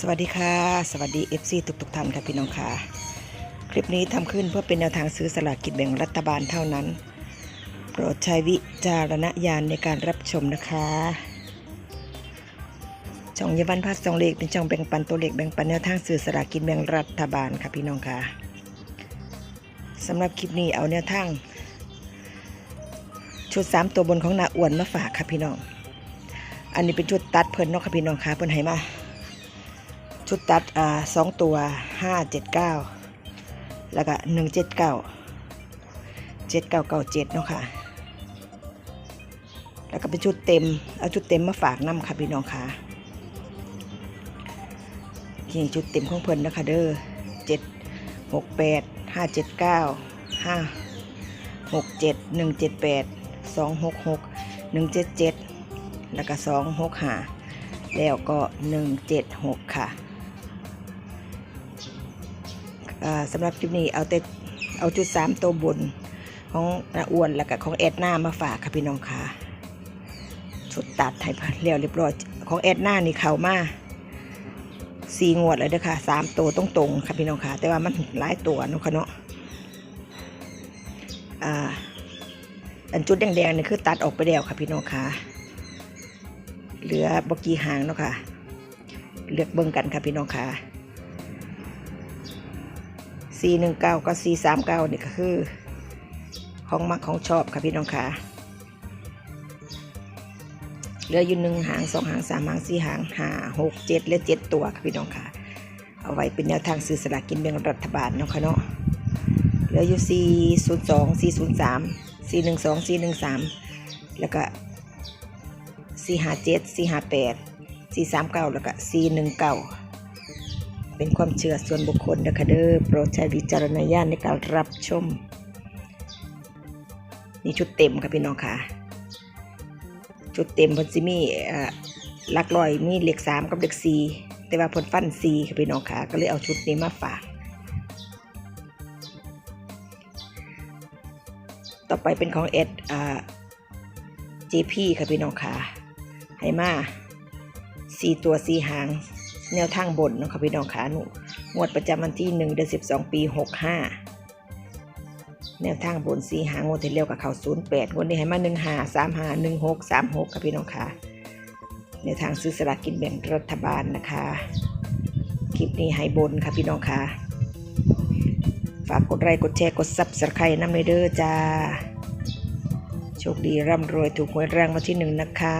สวัสดีค่ะ สวัสดี FC ทุกทุกท่านค่ะพี่น้องค่ะ คลิปนี้ทำขึ้นเพื่อเป็นแนวทางซื้อสลากกินแบ่งรัฐบาลเท่านั้น โปรดใช้วิจารณญาณในการรับชมนะคะ ช่องยาวันพัสสองเลขเป็นช่องแบ่งปันตัวเลขแบ่งปันแนวทางซื้อสลากกินแบ่งรัฐบาลค่ะพี่น้องค่ะสำหรับคลิปนี้เอาแนวทางชุดสามตัวบนของนาอ้วนมาฝากค่ะพี่น้อง อันนี้เป็นชุดตัดเพิ่นเนาะค่ะพี่น้องค่ะเพิ่นให้มา ชุดตัดอ่าสองตัวห้าเจ็ดเก้าแล้วก็หนึ่งเจ็ดเก้าเจ็ดเก้าเก้าเจ็ดเนาะค่ะ แล้วก็เป็นชุดเต็ม เอาชุดเต็มมาฝากน้ำค่ะพี่น้องค่ะนี่ชุดเต็มของเพิ่นนะคะเด้อเจ็ดหกแปดห้าเจ็ดเก้าห้าหกเจ็ดหนึ่งเจ็ดแปดสองหกหกหนึ่งเจ็ดเจ็ดแล้วก็สองหกห้าแล้วก็หนึ่งเจ็ดหกค่ะ สำหรับคลิปนี้เอาแต่เอาจุดสามตัวบนของนาอ้วนแล้วก็ของแอดหน้ามาฝากค่ะพี่น้องค่ะชุดตัดให้เรียวเรียบร้อยของแอดหน้านี่เข่ามาสี่งวดเลยเด้อค่ะสามตัวตรงๆค่ะพี่น้องค่ะ แต่ว่ามันหลายตัวเนาะค่ะเนาะอ่าอันจุดแดงๆนี่คือตัดออกไปแล้วค่ะพี่น้องค่ะเหลือบกี้หางเนาะค่ะเลือกเบิ่งกันค่ะพี่น้องค่ะ สี่หนึ่งเก้าก็สี่สามเก้านี่ก็คือ ของมักของชอบค่ะพี่น้องค่ะเหลืออยู่หนึ่งหางสองหางสามหางสี่หางห้าหกเจ็ดและเจ็ดตัวค่ะพี่น้องค่ะ เอาไว้เป็นแนวทางซื้อสลากกินแบ่งรัฐบาลเนาะค่ะเนาะเหลืออยู่สี่ศูนย์สองสี่ศูนย์สามสี่หนึ่งสองสี่หนึ่งสามแล้วก็สี่ห้าเจ็ดสี่ห้าแปดสี่สามเก้าแล้วก็สี่หนึ่งเก้า เป็นความเชื่อส่วนบุคคลนะคะเด้อโปรดใช้วิจารณญาณในการรับชม นี่ชุดเต็มค่ะพี่น้องค่ะ ชุดเต็มเพิ่นสิมีเอ่อหลักร้อยมีเลขสามกับเลขสี่แต่ว่าเพิ่นฟันสี่ค่ะพี่น้องค่ะ ก็เลยเอาชุดนี้มาฝาก ต่อไปเป็นของเอ็ดอ่า JP ค่ะพี่น้องค่ะ ให้มาสี่ตัวสี่หาง แนวทางบนนะคะพี่น้องค่ะหนูงวดประจำวันที่หนึ่งเดือนสิบสองปีหกห้าแนวทางบนสี่หางวดที่เร็วกับเขาศูนย์แปดงวดนี้ให้มาหนึ่งหาสามหาหนึ่งหกสามหกค่ะพี่น้องค่ะแนวทางซื้อสลากกินแบ่งรัฐบาลนะคะ คลิปนี้ให้บนค่ะพี่น้องค่ะฝากกดไลค์กดแชร์กดซับสไครต์น้ำเลยเด้อจ้า โชคดีร่ำรวยถูกหวยรางวัลที่หนึ่งนะคะ